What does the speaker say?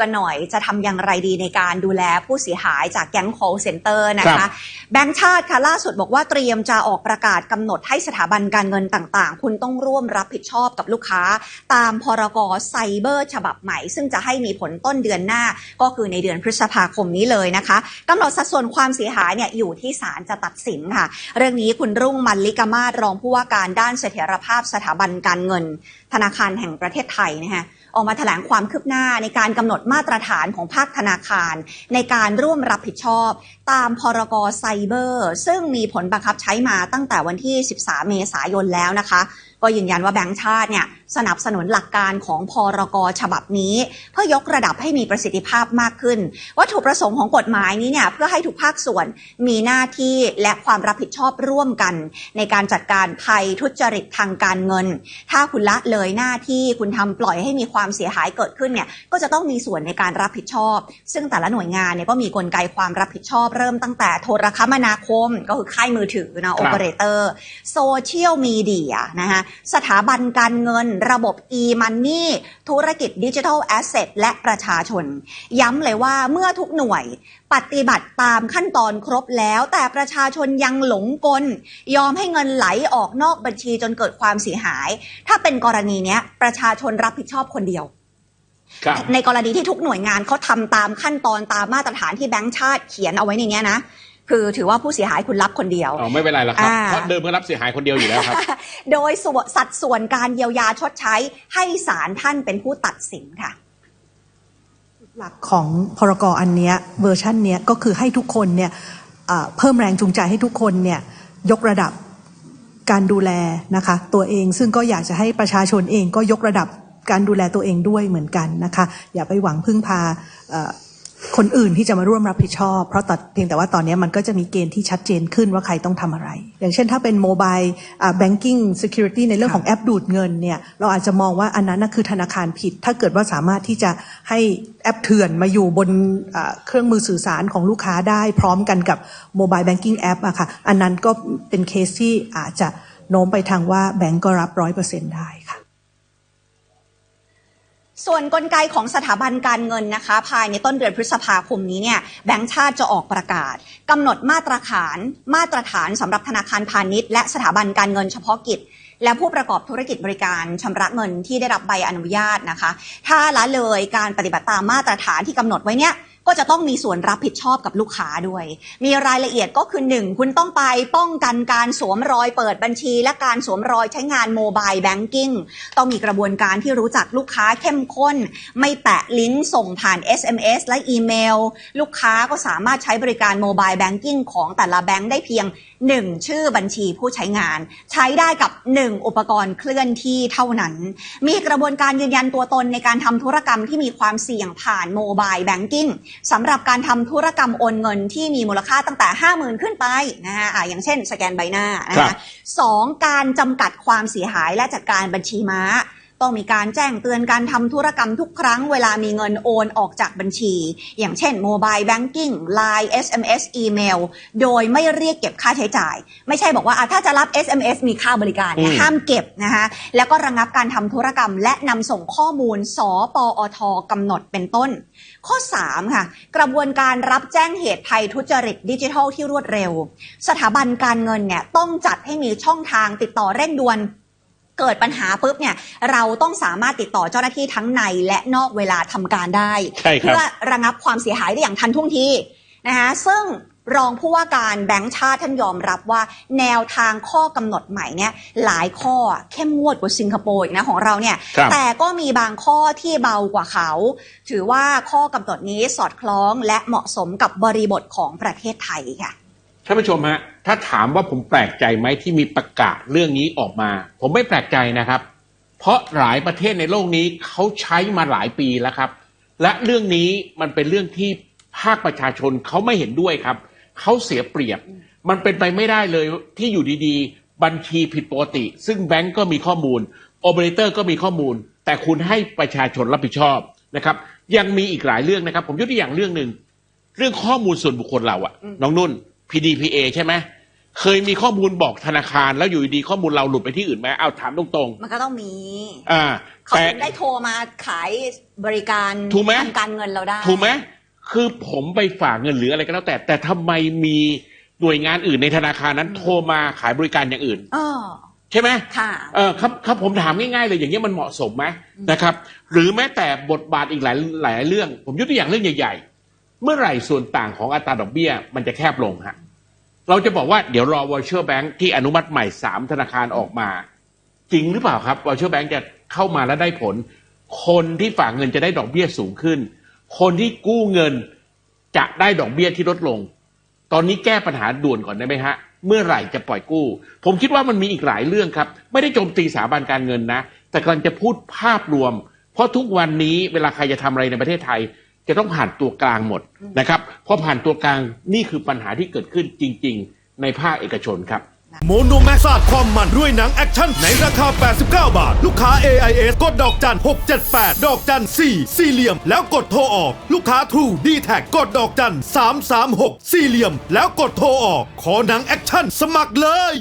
กันหน่อยจะทำอย่างไรดีในการดูแลผู้เสียหายจากแก๊ง call center นะครัคะแบงก์ชาติค่ะล่าสุดบอกว่าเตรียมจะออกประกาศกำหนดให้สถาบันการเงินต่างๆ คุณต้องร่วมรับผิดชอบกับลูกค้า ตามพรกไซเบอร์ฉบับใหม่ ซึ่งจะให้มีผลต้นเดือนหน้าก็คือในเดือนพฤษภาคมนี้เลยนะคะกำหนดสัดส่วนความเสียหายเนี่ยอยู่ที่ศาลจะตัดสินค่ะ เรื่องนี้คุณรุ่งมันลิกามาศรองผู้ว่าการด้านเสถียรภาพสถาบันการเงิน ธนาคารแห่งประเทศไทยนะคะ ออกมาแถลงความคืบหน้าในการกำหนดมาตรฐานของภาคธนาคาร ในการร่วมรับผิดชอบตามพรกไซเบอร์ ซึ่งมีผลบังคับใช้มาตั้งแต่วันที่ 13 เมษายนแล้วนะคะ ก็ยืนยันว่าแบงก์ชาติเนี่ยสนับสนุนหลักการของพรกฉบับนี้ เพื่อยกระดับให้มีประสิทธิภาพมากขึ้น วัตถุประสงค์ของกฎหมายนี้เนี่ยเพื่อให้ทุกภาคส่วนมีหน้าที่และความรับผิดชอบร่วมกัน ในการจัดการภัยทุจริตทางการเงิน ถ้าคุณละเลยหน้าที่คุณทำปล่อยให้มีความเสียหายเกิดขึ้นเนี่ยก็จะต้องมีส่วนในการรับผิดชอบ ซึ่งแต่ละหน่วยงานเนี่ยก็มีกลไกความรับผิดชอบเริ่มตั้งแต่โทรคมนาคมก็คือค่ายมือถือนะโอเปอเรเตอร์โซเชียลมีเดียนะคะสถาบันการเงินระบบ e-money ธุรกิจดิจิทัลแอสเซทและประชาชน ย้ำเลยว่าเมื่อทุกหน่วยปฏิบัติตามขั้นตอนครบแล้ว แต่ประชาชนยังหลงกล ยอมให้เงินไหลออกนอกบัญชีจนเกิดความเสียหาย ถ้าเป็นกรณีเนี้ยประชาชนรับผิดชอบคนเดียวครับ ในกรณีที่ทุกหน่วยงานเขาทำตามขั้นตอนตามมาตรฐานที่แบงก์ชาติเขียนเอาไว้ในเนี้ยนะคือถือว่าผู้เสียหายคุณรับคนเดียวอ๋อไม่เป็นไรหรอกครับอ่าเพราะเดิมก็รับเสียหายคนเดียวอยู่แล้วครับ โดยส่วนสัดส่วนการเยียวยาชดใช้ให้ศาลท่านเป็นผู้ตัดสินค่ะ หลักของพรกอันเนี้ยเวอร์ชันเนี้ยก็คือให้ทุกคนเนี่ยเอ่อเพิ่มแรงจูงใจให้ทุกคนเนี่ยยกระดับการดูแลนะคะ ตัวเองซึ่งก็อยากจะให้ประชาชนเองก็ยกระดับ การดูแลตัวเองด้วยเหมือนกันนะคะ อย่าไปหวังพึ่งพาเอ่อคนอื่นที่จะมาร่วมรับผิดชอบ เพราะตัดเพียงแต่ว่าตอนนี้มันก็จะมีเกณฑ์ที่ชัดเจนขึ้นว่าใครต้องทำอะไร อย่างเช่นถ้าเป็นโมบายแบงกิ้ง security ในเรื่องของแอปดูดเงินเนี่ยเราอาจจะมองว่าอันนั้นน่ะคือธนาคารผิด ถ้าเกิดว่าสามารถที่จะให้แอปเถื่อนมาอยู่บนอ่าเครื่องมือสื่อสารของลูกค้าได้ พร้อมกันกับโมบายแบงกิ้งแอปอะค่ะอันนั้นก็เป็นเคสที่อาจจะโน้มไปทางว่าแบงก์ก็รับร้อยเปอร์เซ็นได้ค่ะ ส่วนกลไกของสถาบันการเงินนะคะ ภายในต้นเดือนพฤษภาคมนี้เนี่ยแบงก์ชาติจะออกประกาศกำหนดมาตรฐาน มาตรฐานสำหรับธนาคารพาณิชย์และสถาบันการเงินเฉพาะกิจ และผู้ประกอบธุรกิจบริการชำระเงินที่ได้รับใบอนุญาตนะคะ ถ้าละเลยการปฏิบัติตามมาตรฐานที่กำหนดไว้เนี่ย ก็จะต้องมีส่วนรับผิดชอบกับลูกค้าด้วย มีรายละเอียดก็คือ 1 คุณต้องไปป้องกันการสวมรอยเปิดบัญชี และการสวมรอยใช้งานโมบายแบงกิ้งต้องมีกระบวนการที่รู้จักลูกค้าเข้มข้น ไม่แปะลิ้นส่งผ่าน SMS และอีเมล ลูกค้าก็สามารถใช้บริการโมบายแบงกิ้งของแต่ละแบงก์ได้เพียง 1 ชื่อบัญชีผู้ใช้งาน ใช้ได้กับ 1 อุปกรณ์เคลื่อนที่เท่านั้น มีกระบวนการยืนยันตัวตนในการทำธุรกรรมที่มีความเสี่ยงผ่านโมบายแบงกิ้งสำหรับการทำธุรกรรมโอนเงินที่มีมูลค่าตั้งแต่ 50,000 ขึ้นไปนะฮะอะอย่างเช่น สแกนใบหน้านะครัคะบสองการจำกัดความเสียหายและจัดการบัญชีม้า ต้องมีการแจ้งเตือนการทำธุรกรรมทุกครั้งเวลามีเงินโอนออกจากบัญชี อย่างเช่นโมบายแบงกิ้ง Line SMS อีเมลโดยไม่เรียกเก็บค่าใช้จ่าย ไม่ใช่บอกว่าอะถ้าจะรับ SMS มีค่าบริการเนี่ยอืมห้ามเก็บนะคะแล้วก็ระงับการทำธุรกรรม และนำส่งข้อมูล สปอทกำหนดเป็นต้น ข้อ 3 ค่ะ กระบวนการรับแจ้งเหตุภัยทุจริตดิจิทัลที่รวดเร็ว สถาบันการเงินเนี่ยต้องจัดให้มีช่องทางติดต่อเร่งด่วน เกิดปัญหาปุ๊บเนี่ยเราต้องสามารถติดต่อเจ้าหน้าที่ทั้งในและนอกเวลาทำการได้ใช่ครับเพื่อระงับความเสียหายได้อย่างทันท่วงทีนะคะซึ่งรองผู้ว่าการแบงก์ชาติท่านยอมรับว่า แนวทางข้อกำหนดใหม่เนี่ยหลายข้อเข้มงวดกว่าสิงคโปร์อีกนะของเราเนี่ยครับแต่ก็มีบางข้อที่เบากว่าเขา ถือว่าข้อกำหนดนี้สอดคล้องและเหมาะสมกับบริบทของประเทศไทยค่ะ ท่านผู้ชมฮะถ้าถามว่าผมแปลกใจไหมที่มีประกาศเรื่องนี้ออกมา ผมไม่แปลกใจนะครับ เพราะหลายประเทศในโลกนี้เขาใช้มาหลายปีแล้วครับ และเรื่องนี้มันเป็นเรื่องที่ภาคประชาชนเขาไม่เห็นด้วยครับเขาเสียเปรียบ มันเป็นไปไม่ได้เลยที่อยู่ดีๆ บัญชีผิดปกติ ซึ่งแบงก์ก็มีข้อมูลโอเปอเรเตอร์ก็มีข้อมูล แต่คุณให้ประชาชนรับผิดชอบนะครับ ยังมีอีกหลายเรื่องนะครับ ผมยกตัวอย่างเรื่องหนึ่งเรื่องข้อมูลส่วนบุคคลเราอะอืมน้องนุ่น PDPA ใช่ไหมเคยมีข้อมูลบอกธนาคาร แล้วอยู่ดีๆข้อมูลเราหลุดไปที่อื่นไหมเอาถามตรงมันก็ต้องมี ๆอ่าเขาแต่ ถึงได้โทรมาขายบริการถูกไหม ทางการเงินเราได้ถูกไหมคือผมไปฝากเงินหรืออะไรก็แล้วแต่ แต่ทำไมมีหน่วยงานอื่นในธนาคารนั้นโทรมาขายบริการอย่างอื่น อ๋อใช่ไหม ค่ะ เออครับครับผมถามง่ายๆเลยอย่างนี้ยมันเหมาะสมไหมนะครับ หรือแม้แต่บทบาทอีกหลายหลายเรื่อง ผมยกตัวอย่างเรื่องใหญ่ๆ เมื่อไหร่ส่วนต่างของอัตราดอกเบี้ยมันจะแคบลงฮะเราจะบอกว่าเดี๋ยวรอ virtual bank ที่อนุมัติใหม่สามธนาคารออกมา จริงหรือเปล่าครับ virtual bank จะเข้ามาแล้วได้ผล คนที่ฝากเงินจะได้ดอกเบี้ยสูงขึ้น คนที่กู้เงินจะได้ดอกเบี้ยที่ลดลง ตอนนี้แก้ปัญหาด่วนก่อนได้ไหมฮะเมื่อไหร่จะปล่อยกู้ ผมคิดว่ามันมีอีกหลายเรื่องครับ ไม่ได้โจมตีสถาบันการเงินนะ แต่กำลังจะพูดภาพรวม เพราะทุกวันนี้เวลาใครจะทำอะไรในประเทศไทย จะต้องผ่านตัวกลางหมดนะครับพอผ่านตัวกลางนี่คือปัญหาที่เกิดขึ้นจริง ๆ ในภาคเอกชนครับโมโนแม็กซ์าดความมันด้วยหนังแอคชั่นในราคา 89 บาท ลูกค้า AIS กดดอกจัน 678 ดอกจัน 4 สี่เหลี่ยม แล้วกดโทรออก ลูกค้า True d t แทกดดอกจัน 336 สี่เหลี่ยม แล้วกดโทรออก ขอหนังแอคชั่นสมัครเลย